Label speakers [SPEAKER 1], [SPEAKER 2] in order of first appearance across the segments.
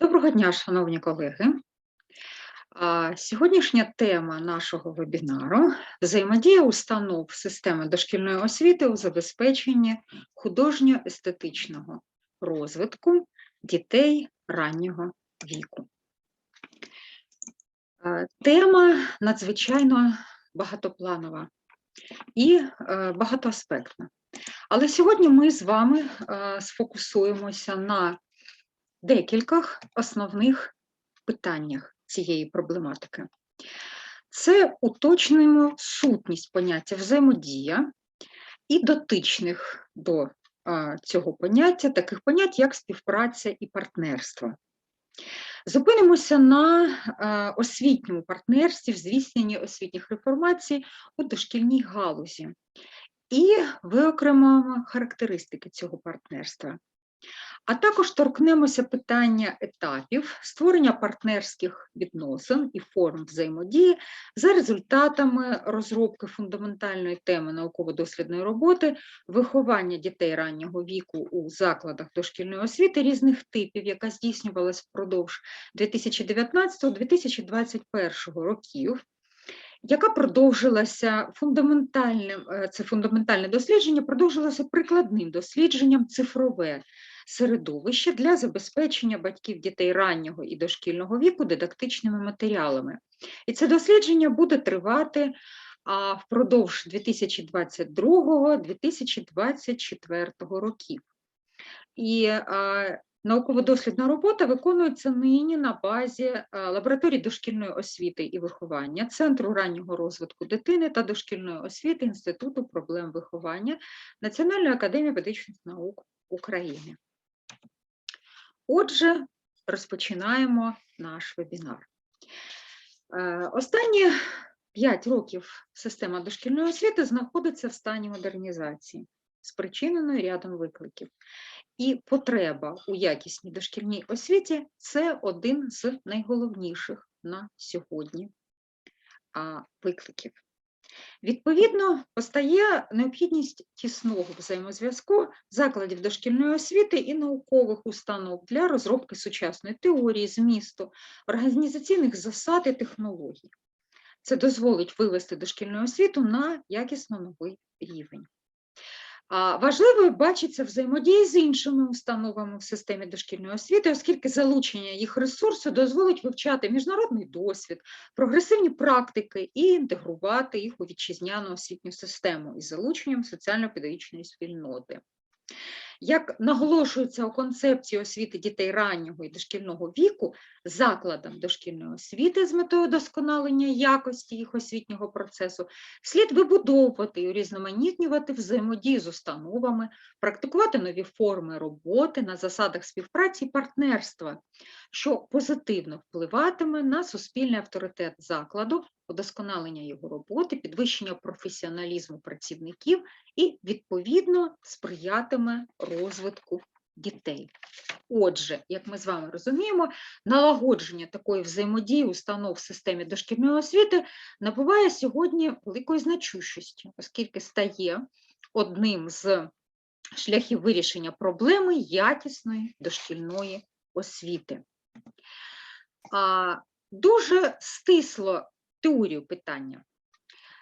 [SPEAKER 1] Доброго дня, шановні колеги. Сьогоднішня тема нашого вебінару взаємодія установ системи дошкільної освіти у забезпеченні художньо-естетичного розвитку дітей раннього віку. Тема надзвичайно багатопланова і е, багатоаспектна. Але сьогодні ми з вами е, сфокусуємося на декількох основних питаннях цієї проблематики. Це уточнюємо сутність поняття взаємодія і дотичних до цього поняття, таких понять, як співпраця і партнерство. Зупинимося на освітньому партнерстві, в здійсненні освітніх реформацій у дошкільній галузі і виокремуємо характеристики цього партнерства. А також торкнемося питання етапів створення партнерських відносин і форм взаємодії за результатами розробки фундаментальної теми науково-дослідної роботи, виховання дітей раннього віку у закладах дошкільної освіти різних типів, яка здійснювалась впродовж 2019-2021 років. Яка продовжилася фундаментальним, е, це фундаментальне дослідження, продовжилося прикладним дослідженням цифрове середовище для забезпечення батьків дітей раннього і дошкільного віку дидактичними матеріалами. І це дослідження буде тривати а, впродовж 2022-2024 років. І а, Науково-дослідна робота виконується нині на базі лабораторії дошкільної освіти і виховання, Центру раннього розвитку дитини та дошкільної освіти Інституту проблем виховання Національної академії педагогічних наук України. Отже, розпочинаємо наш вебінар. Е, останні 5 років система дошкільної освіти знаходиться в стані модернізації, спричиненою рядом викликів. І потреба у якісній дошкільній освіті це один з найголовніших на сьогодні викликів. Відповідно, постає необхідність тісного взаємозв'язку закладів дошкільної освіти і наукових установ для розробки сучасної теорії, змісту, організаційних засад і технологій. Це дозволить вивести дошкільну освіту на якісно новий рівень. Важливою бачиться взаємодія з іншими установами в системі дошкільної освіти, оскільки залучення їх ресурсу дозволить вивчати міжнародний досвід, прогресивні практики і інтегрувати їх у вітчизняну освітню систему із залученням соціально-педагогічної спільноти. Як наголошується у концепції освіти дітей раннього і дошкільного віку, закладам дошкільної освіти з метою досконалення якості їх освітнього процесу, слід вибудовувати і урізноманітнювати взаємодію з установами, практикувати нові форми роботи на засадах співпраці і партнерства, що позитивно впливатиме на суспільний авторитет закладу, удосконалення його роботи, підвищення професіоналізму працівників і, відповідно, сприятиме розвитку дітей. Отже, як ми з вами розуміємо, налагодження такої взаємодії установ в системі дошкільної освіти набуває сьогодні великої значущості, оскільки стає одним з шляхів вирішення проблеми якісної дошкільної освіти. Дуже стисло теорію питання.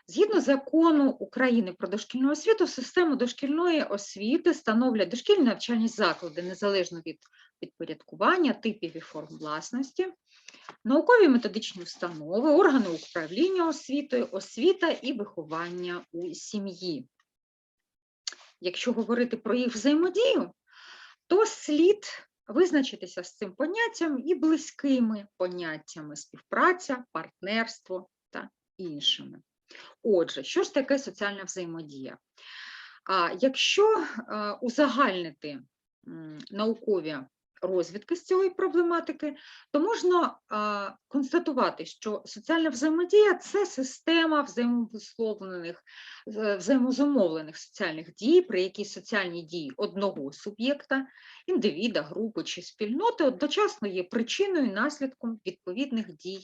[SPEAKER 1] Згідно закону України про дошкільну освіту, систему дошкільної освіти становлять дошкільні навчальні заклади незалежно від підпорядкування, типів і форм власності, наукові методичні установи, органи управління освітою, освіта і виховання у сім'ї. Якщо говорити про їх взаємодію, то слід визначитися з цим поняттям і близькими поняттями співпраця, партнерство та іншими. Отже, що ж таке соціальна взаємодія? А Якщо узагальнити наукові розвідки з цієї проблематики, то можна а, констатувати, що соціальна взаємодія це система взаємовисловлених, взаємозумовлених соціальних дій, при якій соціальні дії одного суб'єкта, індивіда, групи чи спільноти одночасно є причиною і наслідком відповідних дій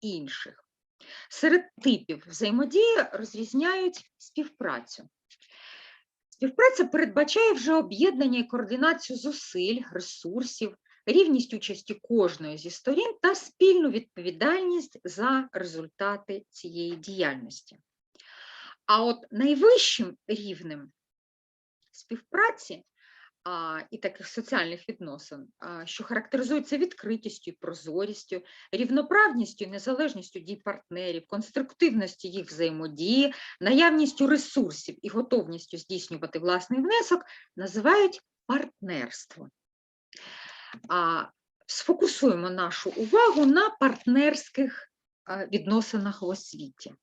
[SPEAKER 1] інших. Серед типів взаємодії розрізняють співпрацю. Співпраця передбачає вже об'єднання і координацію зусиль, ресурсів, рівність участі кожної зі сторін та спільну відповідальність за результати цієї діяльності. А от найвищим рівнем співпраці і таких соціальних відносин, що характеризуються відкритістю, прозорістю, рівноправністю, незалежністю дій партнерів, конструктивністю їх взаємодії, наявністю ресурсів і готовністю здійснювати власний внесок, називають партнерство. Сфокусуємо нашу увагу на партнерських відносинах в освіті.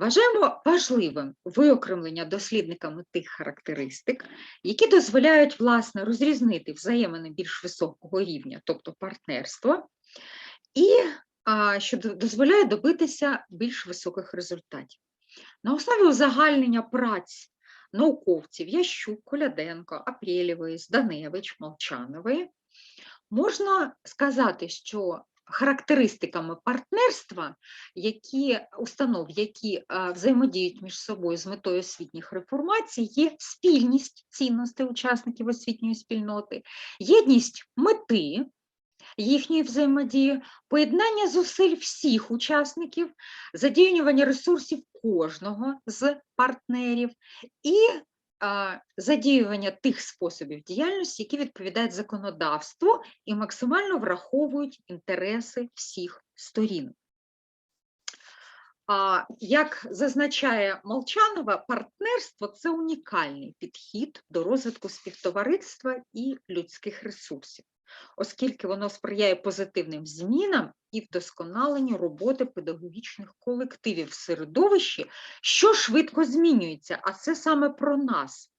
[SPEAKER 1] Вважаємо важливим виокремлення дослідниками тих характеристик, які дозволяють власне розрізнити взаємини більш високого рівня, тобто партнерство, і а, що дозволяє добитися більш високих результатів. На основі узагальнення праць науковців Ящук, Коляденко, Апрєлєвої, Зданевич, Молчанової можна сказати, що характеристиками партнерства, які установ, які взаємодіють між собою з метою освітніх реформацій, є спільність цінностей учасників освітньої спільноти, єдність мети їхньої взаємодії, поєднання зусиль всіх учасників, задіювання ресурсів кожного з партнерів і задіювання тих способів діяльності, які відповідають законодавству і максимально враховують інтереси всіх сторін. Як зазначає Молчанова, партнерство це унікальний підхід до розвитку співтовариства і людських ресурсів, оскільки воно сприяє позитивним змінам і вдосконаленню роботи педагогічних колективів в середовищі, що швидко змінюється, а це саме про нас.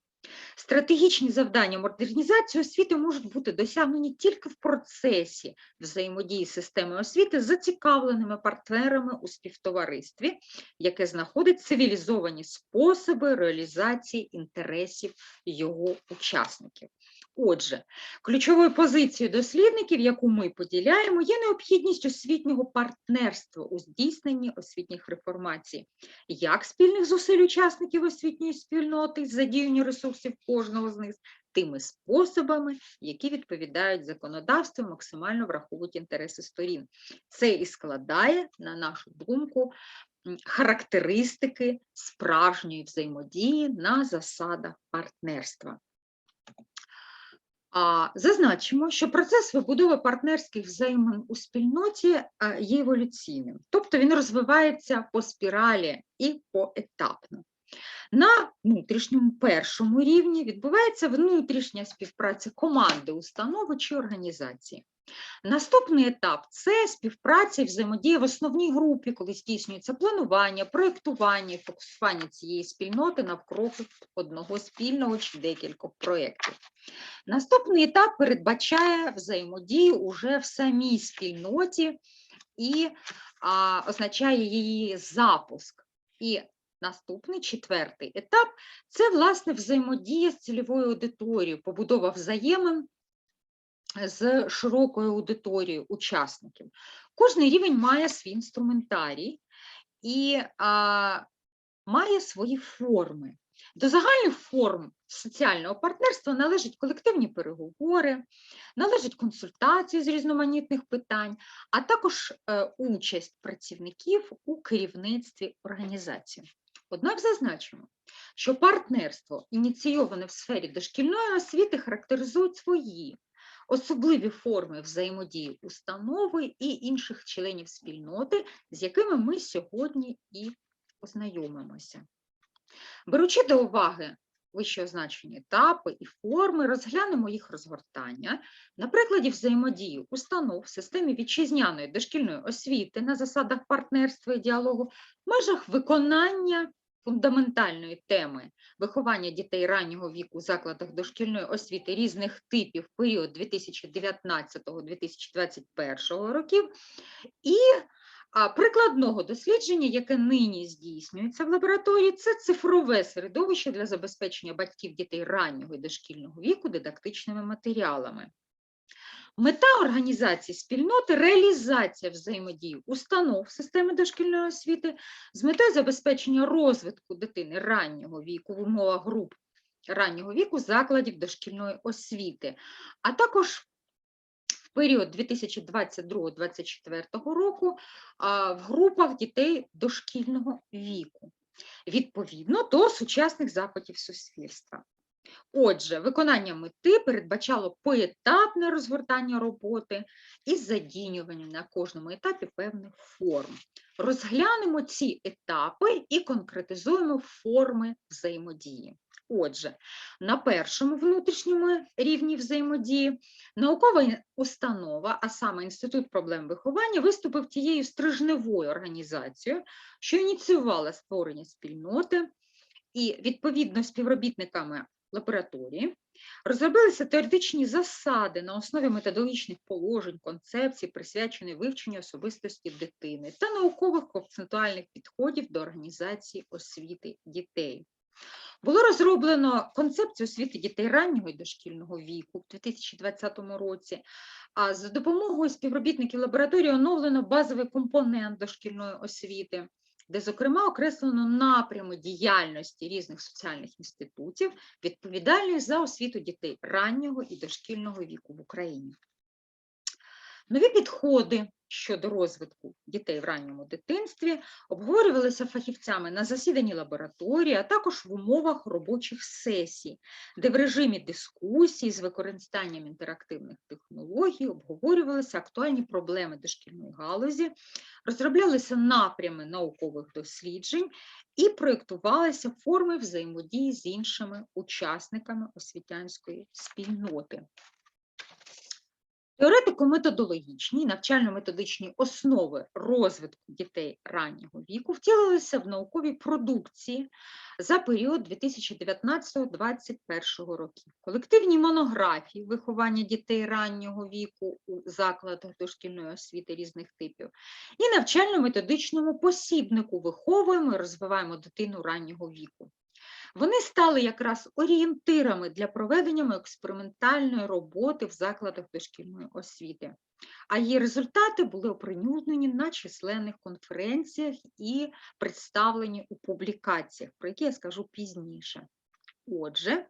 [SPEAKER 1] Стратегічні завдання модернізації освіти можуть бути досягнені тільки в процесі взаємодії системи освіти з зацікавленими партнерами у співтоваристві, яке знаходить цивілізовані способи реалізації інтересів його учасників. Отже, ключовою позицією дослідників, яку ми поділяємо, є необхідність освітнього партнерства у здійсненні освітніх реформацій, як спільних зусиль учасників освітньої спільноти, задіяння ресурсів кожного з них, тими способами, які відповідають законодавству, максимально враховують інтереси сторін. Це і складає, на нашу думку, характеристики справжньої взаємодії на засадах партнерства. Зазначимо, що процес вибудови партнерських взаємин у спільноті а, є еволюційним, тобто він розвивається по спіралі і поетапно. На внутрішньому першому рівні відбувається внутрішня співпраця команди, установи чи організації. Наступний етап це співпраця і взаємодія в основній групі, коли здійснюється планування, проєктування і фокусування цієї спільноти навкруги одного спільного чи декількох проєктів. Наступний етап передбачає взаємодію уже в самій спільноті і а, означає її запуск. І наступний четвертий етап це власне взаємодія з цільовою аудиторією, побудова взаємин з широкою аудиторією учасників. Кожний рівень має свій інструментарій і а, має свої форми. До загальних форм соціального партнерства належать колективні переговори, належать консультації з різноманітних питань, а також е, участь працівників у керівництві організації. Однак зазначимо, що партнерство, ініційоване в сфері дошкільної освіти, характеризують свої особливі форми взаємодії установи і інших членів спільноти, з якими ми сьогодні і ознайомимося. Беручи до уваги вище означені етапи і форми, розглянемо їх розгортання на прикладі взаємодії установ в системі вітчизняної дошкільної освіти на засадах партнерства і діалогу в межах виконання фундаментальної теми виховання дітей раннього віку в закладах дошкільної освіти різних типів в період 2019-2021 років і прикладного дослідження, яке нині здійснюється в лабораторії, це цифрове середовище для забезпечення батьків дітей раннього і дошкільного віку дидактичними матеріалами. Мета організації спільноти реалізація взаємодії установ системи дошкільної освіти з метою забезпечення розвитку дитини раннього віку в умовах груп раннього віку закладів дошкільної освіти, а також в період 2022-2024 року в групах дітей дошкільного віку, відповідно до сучасних запитів суспільства. Отже, виконання мети передбачало поетапне розгортання роботи із задіюванням на кожному етапі певних форм. Розглянемо ці етапи і конкретизуємо форми взаємодії. Отже, на першому внутрішньому рівні взаємодії наукова установа, а саме Інститут проблем виховання, виступив тією стрижневою організацією, що ініціювала створення спільноти і відповідно співробітниками лабораторії розробилися теоретичні засади на основі методологічних положень, концепцій, присвячених вивченню особистості дитини та наукових концептуальних підходів до організації освіти дітей. Було розроблено концепцію освіти дітей раннього і дошкільного віку в 2020 році, а за допомогою співробітників лабораторії оновлено базовий компонент дошкільної освіти, де, зокрема, окреслено напрями діяльності різних соціальних інститутів, відповідальних за освіту дітей раннього і дошкільного віку в Україні. Нові підходи щодо розвитку дітей в ранньому дитинстві обговорювалися фахівцями на засіданні лабораторії, а також в умовах робочих сесій, де в режимі дискусії з використанням інтерактивних технологій обговорювалися актуальні проблеми дошкільної галузі, розроблялися напрями наукових досліджень і проєктувалися форми взаємодії з іншими учасниками освітянської спільноти. Теоретико-методологічні, навчально-методичні основи розвитку дітей раннього віку втілилися в науковій продукції за період 2019-2021 років. Колективні монографії виховання дітей раннього віку у закладах дошкільної освіти різних типів і навчально-методичному посібнику виховуємо і розвиваємо дитину раннього віку. Вони стали якраз орієнтирами для проведення експериментальної роботи в закладах дошкільної освіти, а її результати були оприлюднені на численних конференціях і представлені у публікаціях, про які я скажу пізніше. Отже,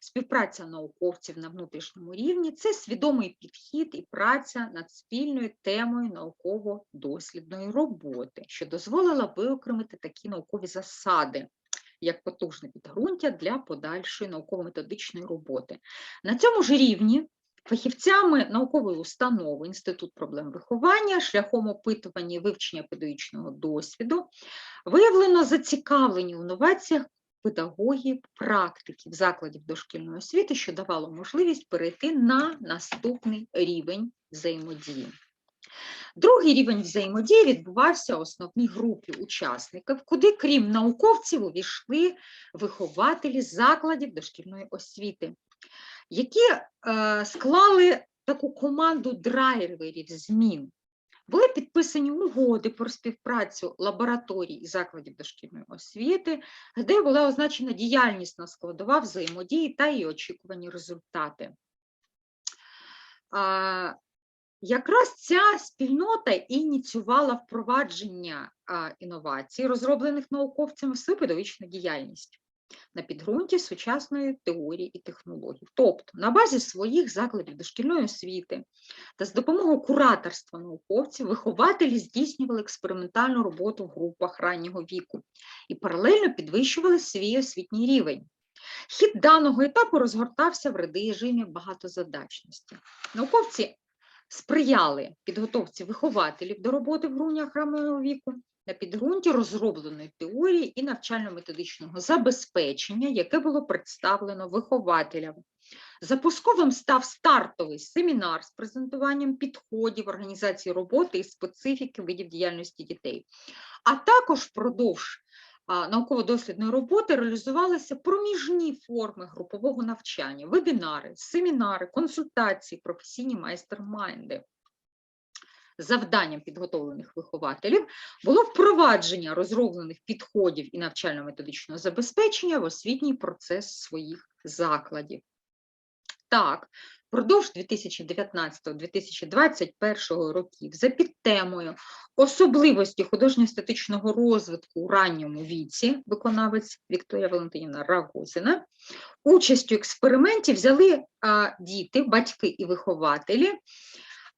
[SPEAKER 1] співпраця науковців на внутрішньому рівні це свідомий підхід і праця над спільною темою науково-дослідної роботи, що дозволила виокремити такі наукові засади як потужне підґрунтя для подальшої науково-методичної роботи. На цьому ж рівні фахівцями наукової установи Інститут проблем виховання шляхом опитування і вивчення педагогічного досвіду виявлено зацікавлені в інноваціях педагогів, практиків закладів дошкільної освіти, що давало можливість перейти на наступний рівень взаємодії. Другий рівень взаємодії відбувався в основній групі учасників, куди, крім науковців, увійшли вихователі закладів дошкільної освіти, які е, склали таку команду драйверів змін. Були підписані угоди про співпрацю лабораторій і закладів дошкільної освіти, де була означена діяльнісна складова взаємодії та її очікувані результати. Якраз ця спільнота ініціювала впровадження інновацій, розроблених науковцями в свою педагогічну діяльність на підґрунті сучасної теорії і технологій. Тобто на базі своїх закладів дошкільної освіти та з допомогою кураторства науковців вихователі здійснювали експериментальну роботу в групах раннього віку і паралельно підвищували свій освітній рівень. Хід даного етапу розгортався в режимі багатозадачності. Науковці сприяли підготовці вихователів до роботи в грунях раннього віку на підґрунті розробленої теорії і навчально-методичного забезпечення, яке було представлено вихователям. Запусковим став стартовий семінар з презентуванням підходів організації роботи і специфіки видів діяльності дітей, а також впродовж науково-дослідної роботи реалізувалися проміжні форми групового навчання, вебінари, семінари, консультації, професійні майстер-майнди. Завданням підготовлених вихователів було впровадження розроблених підходів і навчально-методичного забезпечення в освітній процес своїх закладів. Так, Впродовж 2019-2021 років за підтемою особливості художньо-естетичного розвитку у ранньому віці, виконавець Вікторія Валентинівна Рагозина, участь у експерименті взяли а, діти, батьки і вихователі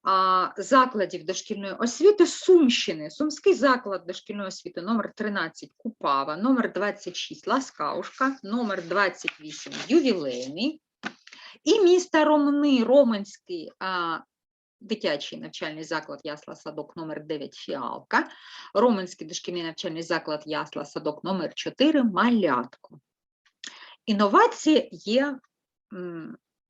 [SPEAKER 1] а, закладів дошкільної освіти Сумщини. Сумський заклад дошкільної освіти номер 13 Купава, номер 26 Ласкаушка, номер 28 Ювілейний і міста Ромни, Роменський а, дитячий навчальний заклад Ясла Садок номер 9 Фіалка, Роменський дошкільний навчальний заклад Ясла Садок номер 4 Малятко. Інновації є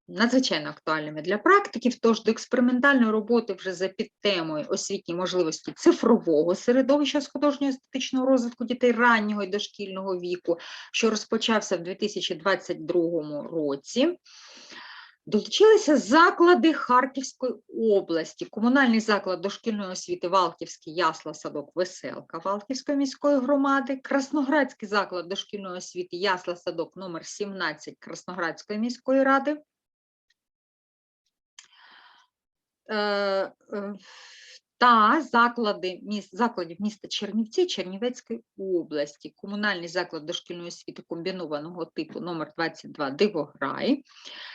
[SPEAKER 1] надзвичайно актуальними для практиків, тож до експериментальної роботи вже за підтемою освітні можливості цифрового середовища з художньо-естетичного розвитку дітей раннього і дошкільного віку, що розпочався в 2022 році. Долучилися заклади Харківської області, комунальний заклад дошкільної освіти Валківський ясла садок Веселка Валківської міської громади, Красноградський заклад дошкільної освіти ясла садок номер 17 Красноградської міської ради. Та заклади міст, закладів міста Чернівці Чернівецької області, комунальний заклад дошкільної освіти комбінованого типу номер 22 Дивограй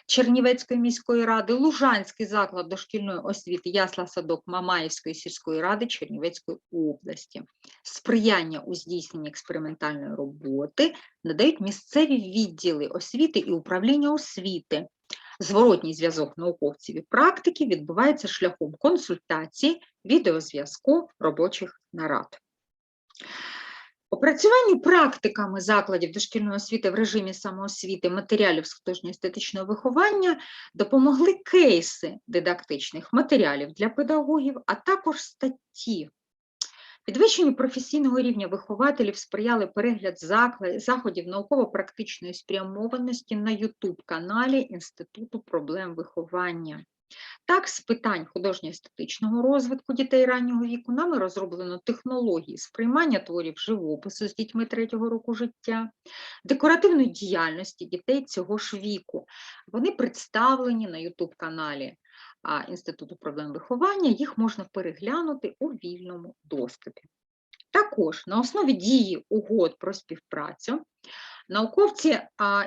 [SPEAKER 1] Чернівецької міської ради, Лужанський заклад дошкільної освіти Ясла Садок Мамаївської сільської ради Чернівецької області. Сприяння у здійсненні експериментальної роботи надають місцеві відділи освіти і управління освіти. Зворотній зв'язок науковців і практики відбувається шляхом консультації, відеозв'язку, робочих нарад. Опрацюванню практиками закладів дошкільної освіти в режимі самоосвіти матеріалів з художньо-естетичного виховання допомогли кейси дидактичних матеріалів для педагогів, а також статті. Підвищенню професійного рівня вихователів сприяли перегляд заходів науково-практичної спрямованості на YouTube-каналі Інституту проблем виховання. Так, з питань художньо-естетичного розвитку дітей раннього віку нами розроблено технології сприймання творів живопису з дітьми третього року життя, декоративної діяльності дітей цього ж віку. Вони представлені на YouTube-каналі а, Інституту проблем виховання, їх можна переглянути у вільному доступі. Також на основі дії угод про співпрацю науковці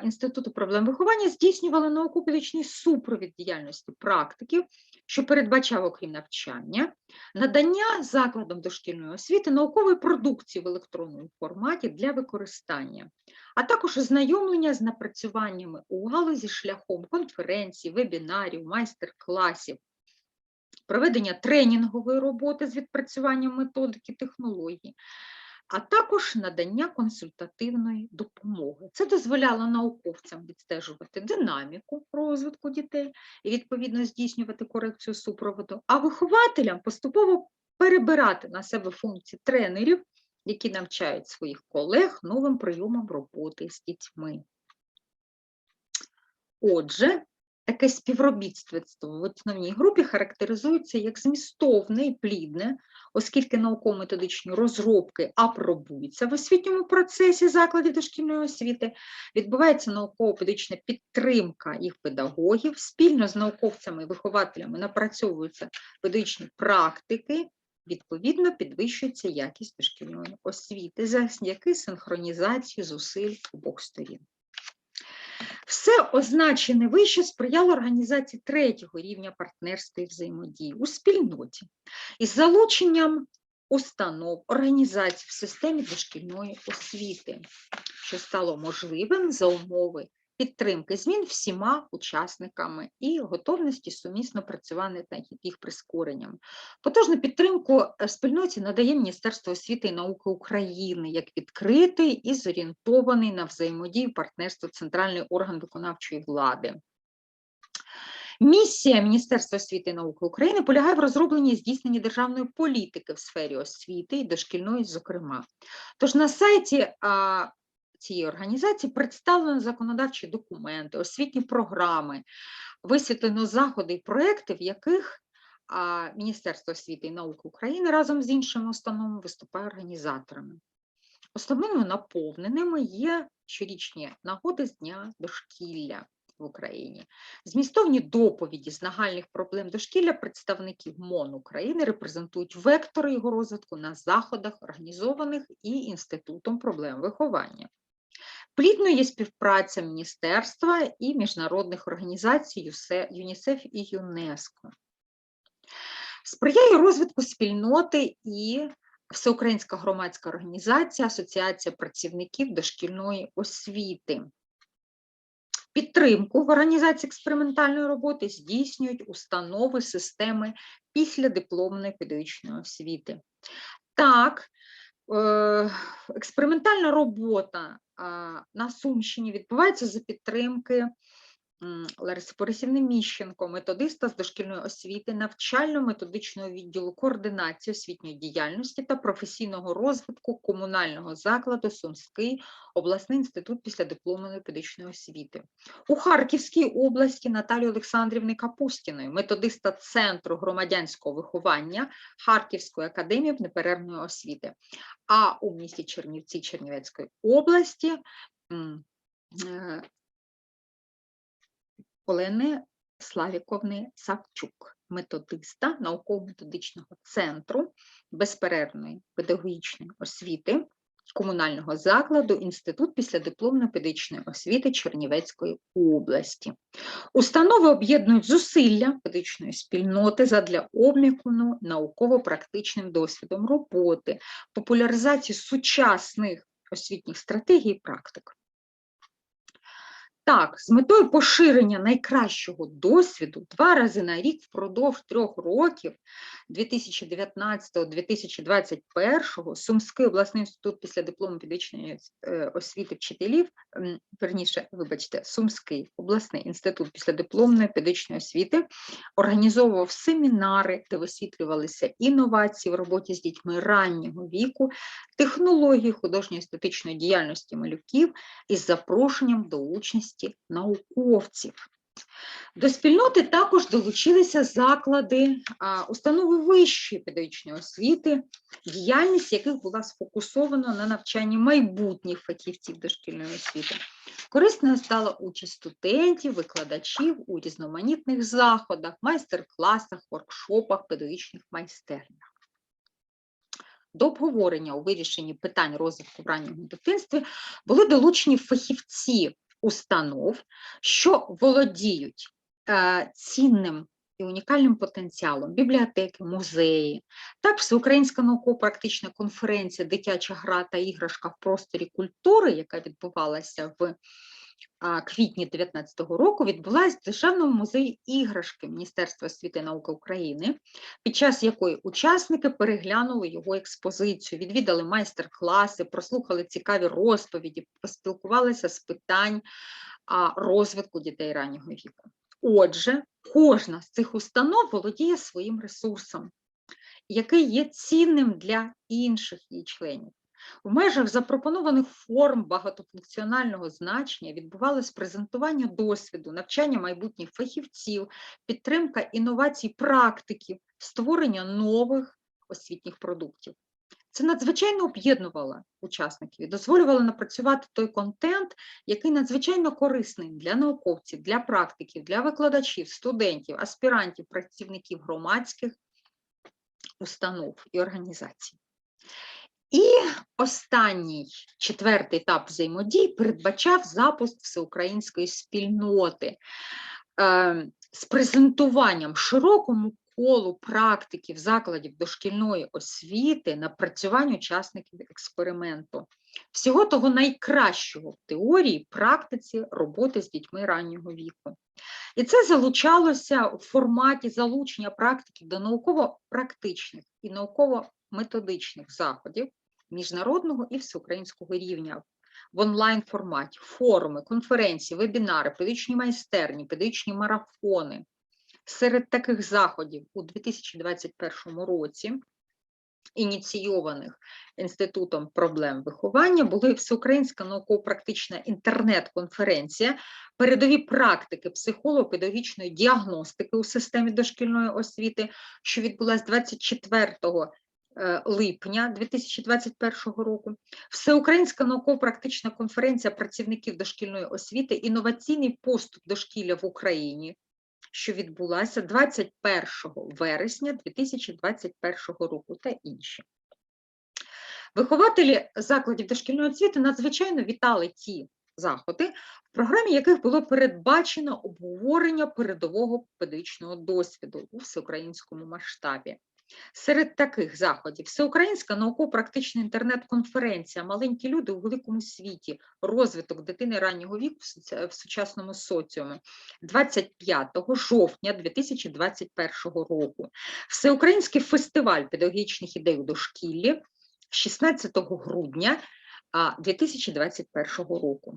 [SPEAKER 1] Інституту проблем виховання здійснювали науково-педагогічний супровід діяльності практиків, що передбачав, окрім навчання, надання закладам дошкільної освіти наукової продукції в електронному форматі для використання, а також ознайомлення з напрацюваннями у галузі шляхом конференцій, вебінарів, майстер-класів, проведення тренінгової роботи з відпрацюванням методики технологій, а також надання консультативної допомоги. Це дозволяло науковцям відстежувати динаміку розвитку дітей і відповідно здійснювати корекцію супроводу, а вихователям поступово перебирати на себе функції тренерів, які навчають своїх колег новим прийомам роботи з дітьми. Отже, таке співробітництво в основній групі характеризується як змістовне і плідне, оскільки науково-методичні розробки апробуються в освітньому процесі закладів дошкільної освіти, відбувається науково-педагогічна підтримка їх педагогів, спільно з науковцями і вихователями напрацьовуються педагогічні практики, відповідно підвищується якість дошкільної освіти, завдяки синхронізації зусиль обох сторін. Все означене вище сприяло організації третього рівня партнерської взаємодії у спільноті із залученням установ, організацій в системі дошкільної освіти, що стало можливим за умови підтримки змін всіма учасниками і готовності сумісно працювати над їх прискоренням. Потужну підтримку е, спільноті надає Міністерство освіти і науки України як відкритий і зорієнтований на взаємодію партнерство центральний орган виконавчої влади. Місія Міністерства освіти і науки України полягає в розробленні здійсненні державної політики в сфері освіти і дошкільної, зокрема. Тож на сайті цієї організації представлено законодавчі документи, освітні програми, висвітлено заходи і проекти, в яких Міністерство освіти і науки України разом з іншими установами виступає організаторами. Основними наповненими є щорічні нагоди з Дня дошкілля в Україні. Змістовні доповіді з нагальних проблем дошкілля представників МОН України репрезентують вектори його розвитку на заходах, організованих і Інститутом проблем виховання. Плідною є співпраця міністерства і міжнародних організацій ЮНІСЕФ і ЮНЕСКО. Сприяє розвитку спільноти і Всеукраїнська громадська організація Асоціація працівників дошкільної освіти. Підтримку в організації експериментальної роботи здійснюють установи системи післядипломної педагогічної освіти. Так, експериментальна робота на Сумщині відбувається за підтримки Лариси Борисівни Міщенко, методиста з дошкільної освіти, навчально-методичного відділу координації освітньої діяльності та професійного розвитку комунального закладу Сумський обласний інститут післядипломної педагогічної освіти. У Харківській області Наталії Олександрівни Капустіної, методиста Центру громадянського виховання Харківської академії неперервної освіти. А у місті Чернівці Чернівецької області е, Олени Славіковни Савчук, методиста науково-методичного центру безперервної педагогічної освіти комунального закладу Інститут післядипломної педагогічної освіти Чернівецької області. Установи об'єднують зусилля педагогічної спільноти задля обміну науково-практичним досвідом роботи, популяризації сучасних освітніх стратегій і практик. Так, з метою поширення найкращого досвіду два рази на рік впродовж трьох років 2019-2021 Сумський обласний інститут після диплому педагогічної е, освіти вчителів, верніше, вибачте, Сумський обласний інститут після дипломної педагогічної освіти організовував семінари, де висвітлювалися інновації в роботі з дітьми раннього віку, технології художньої естетичної діяльності малюків із запрошенням до участі науковців. До спільноти також долучилися заклади, установи вищої педагогічної освіти, діяльність яких була сфокусована на навчанні майбутніх фахівців дошкільної освіти. Корисною стала участь студентів, викладачів у різноманітних заходах, майстер-класах, воркшопах, педагогічних майстернях. До обговорення у вирішенні питань розвитку в ранньому дитинстві були долучені фахівці установ, що володіють е, цінним і унікальним потенціалом. Бібліотеки, музеї, так всеукраїнська науково-практична конференція Дитяча гра та іграшка в просторі культури, яка відбувалася в квітні 2019 року, відбулася в Державному музеї іграшки Міністерства освіти і науки України, під час якої учасники переглянули його експозицію, відвідали майстер-класи, прослухали цікаві розповіді, поспілкувалися з питань розвитку дітей раннього віку. Отже, кожна з цих установ володіє своїм ресурсом, який є цінним для інших її членів. В межах запропонованих форм багатофункціонального значення відбувалось презентування досвіду, навчання майбутніх фахівців, підтримка інновацій практиків, створення нових освітніх продуктів. Це надзвичайно об'єднувало учасників і дозволювало напрацювати той контент, який надзвичайно корисний для науковців, для практиків, для викладачів, студентів, аспірантів, працівників громадських установ і організацій. І останній четвертий етап взаємодії передбачав запуск всеукраїнської спільноти е, з презентуванням широкому колу практиків закладів дошкільної освіти напрацювань учасників експерименту. Всього того найкращого в теорії, практиці роботи з дітьми раннього віку. І це залучалося в форматі залучення практиків до науково-практичних і науково-методичних заходів міжнародного і всеукраїнського рівня в онлайн форматі, форуми, конференції, вебінари, педагогічні майстерні, педагогічні марафони. Серед таких заходів у 2021 році, ініційованих Інститутом проблем виховання, були всеукраїнська науково-практична інтернет-конференція, передові практики психолого-педагогічної діагностики у системі дошкільної освіти, що відбулася 24 е, липня 2021 року, Всеукраїнська науково-практична конференція працівників дошкільної освіти, інноваційний поступ дошкілля в Україні, що відбулася 21 вересня 2021 року та інші. Вихователі закладів дошкільної освіти надзвичайно вітали ті заходи, в програмі яких було передбачено обговорення передового педагогічного досвіду у всеукраїнському масштабі. Серед таких заходів всеукраїнська науково-практична інтернет-конференція Маленькі люди у великому світі, розвиток дитини раннього віку в сучасному соціумі 25 жовтня 2021 року. Всеукраїнський фестиваль педагогічних ідей у дошкіллі 16 грудня 2021 року.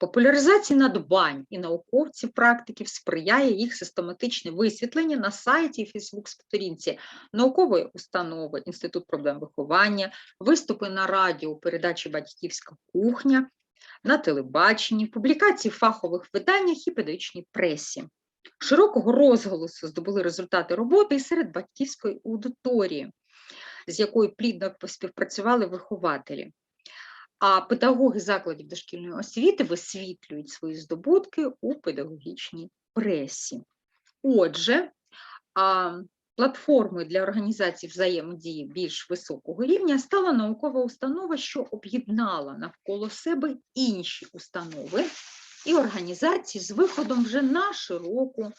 [SPEAKER 1] Популяризації надбань і науковців практиків сприяє їх систематичне висвітлення на сайті і Фейсбук-сторінці наукової установи, Інститут проблем виховання, виступи на радіо, передачі Батьківська кухня, на телебаченні, публікації в фахових виданнях і педагогічній пресі. Широкого розголосу здобули результати роботи і серед батьківської аудиторії, з якою плідно співпрацювали вихователі. А педагоги закладів дошкільної освіти висвітлюють свої здобутки у педагогічній пресі. Отже, платформою для організації взаємодії більш високого рівня стала наукова установа, що об'єднала навколо себе інші установи і організації з виходом вже на широку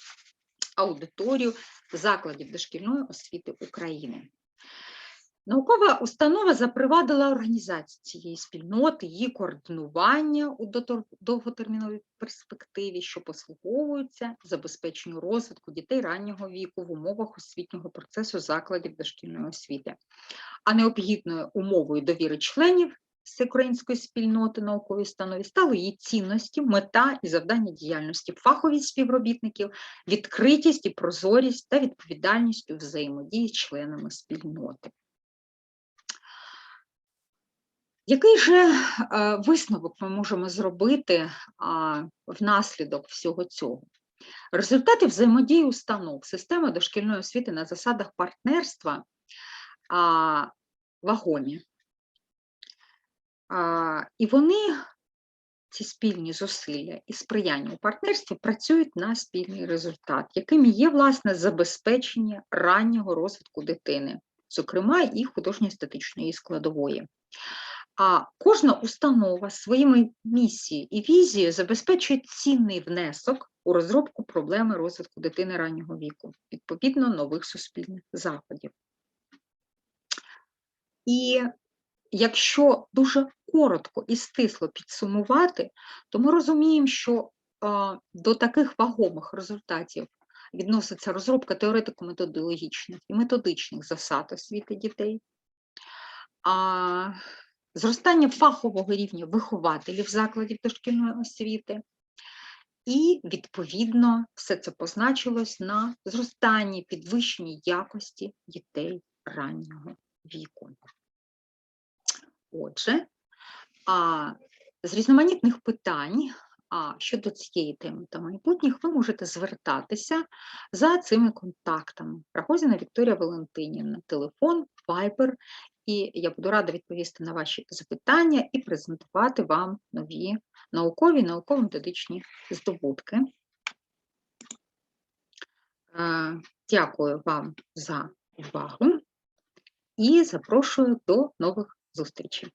[SPEAKER 1] аудиторію закладів дошкільної освіти України. Наукова установа запровадила організацію цієї спільноти, її координування у довготерміновій перспективі, що послуговуються забезпеченню розвитку дітей раннього віку в умовах освітнього процесу закладів дошкільної освіти. А необхідною умовою довіри членів всеукраїнської спільноти наукової установи стали її цінності, мета і завдання діяльності, фаховість співробітників, відкритість і прозорість та відповідальність у взаємодії з членами спільноти. Який же е, висновок ми можемо зробити внаслідок всього цього? Результати взаємодії установ системи дошкільної освіти на засадах партнерства вагомі. І вони, ці спільні зусилля і сприяння у партнерстві працюють на спільний результат, яким є власне забезпечення раннього розвитку дитини, зокрема і художньо-естетичної складової. А кожна установа своїми місією і візією забезпечує цінний внесок у розробку проблеми розвитку дитини раннього віку, відповідно нових суспільних заходів. І якщо дуже коротко і стисло підсумувати, то ми розуміємо, що до таких вагомих результатів відноситься розробка теоретико-методологічних і методичних засад освіти дітей. А, зростання фахового рівня вихователів закладів дошкільної освіти, і, відповідно, все це позначилось на зростанні підвищенні якості дітей раннього віку. Отже, а, з різноманітних питань а, щодо цієї теми та майбутніх ви можете звертатися за цими контактами. Рагозіна Вікторія Валентинівна, телефон, Viber і я буду рада відповісти на ваші запитання і презентувати вам нові наукові науково-методичні здобутки. Е, Дякую вам за увагу і запрошую до нових зустрічей.